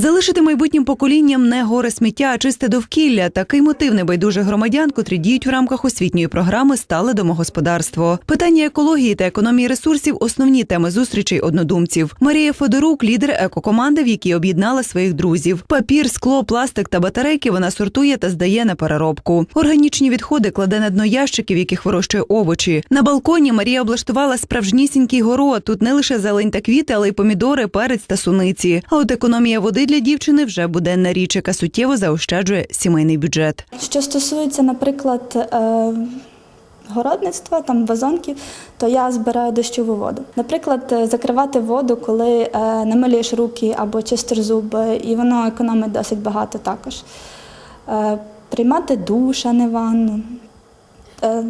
Залишити майбутнім поколінням не горе сміття, а чисте довкілля. Такий мотив небайдужих громадян, котрі діють в рамках освітньої програми Стале домогосподарство. Питання екології та економії ресурсів основні теми зустрічей однодумців. Марія Федорук, лідер екокоманди, в якій об'єднала своїх друзів. Папір, скло, пластик та батарейки вона сортує та здає на переробку. Органічні відходи кладе на дно ящиків, яких вирощує овочі. На балконі Марія облаштувала справжнісінький город. Тут не лише зелень та квіти, але й помідори, перець та суниці. А от економія води для дівчини вже буденна річ, яка суттєво заощаджує сімейний бюджет. Що стосується, наприклад, е, городництва, там вазонків, то я збираю дощову воду. Наприклад, е, закривати воду, коли е, намилюєш руки або чистиш зуби, і воно економить досить багато також. Приймати душ, а не ванну. Е,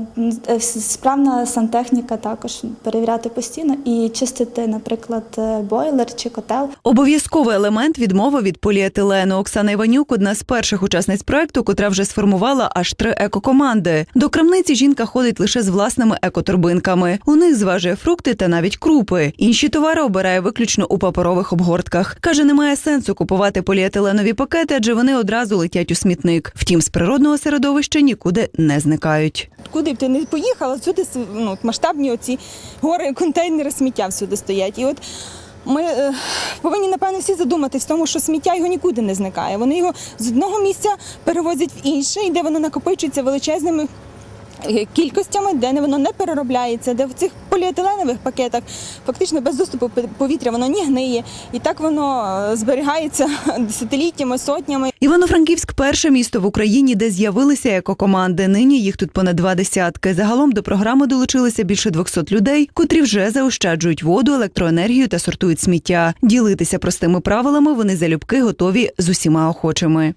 е, Справна сантехніка також перевіряти постійно і чистити, наприклад, е, бойлер чи котел. Обов'язковий елемент відмови від поліетилену. Оксана Іванюк одна з перших учасниць проекту, котра вже сформувала аж три екокоманди. До крамниці жінка ходить лише з власними екоторбинками. У них зважує фрукти та навіть крупи. Інші товари обирає виключно у паперових обгортках. каже, немає сенсу купувати поліетиленові пакети, адже вони одразу летять у смітник. Втім, з природного середовища нікуди не зникають. Куди б ти не поїхала, всюди с- ну, масштабні оці гори контейнери сміття всюди стоять. І от ми е, повинні, напевно, всі задуматись тому, що сміття його нікуди не зникає. Вони його з одного місця перевозять в інше, і де воно накопичується величезними. Е, Кількостями, де воно не переробляється, де в цих поліетиленових пакетах фактично без доступу повітря воно не гниє, і так воно е, зберігається десятиліттями, сотнями. Івано-Франківськ перше місто в Україні, де з'явилися екокоманди. Нині їх тут понад два десятки. Загалом до програми долучилися більше 200 людей, котрі вже заощаджують воду, електроенергію та сортують сміття. Ділитися простими правилами вони залюбки готові з усіма охочими.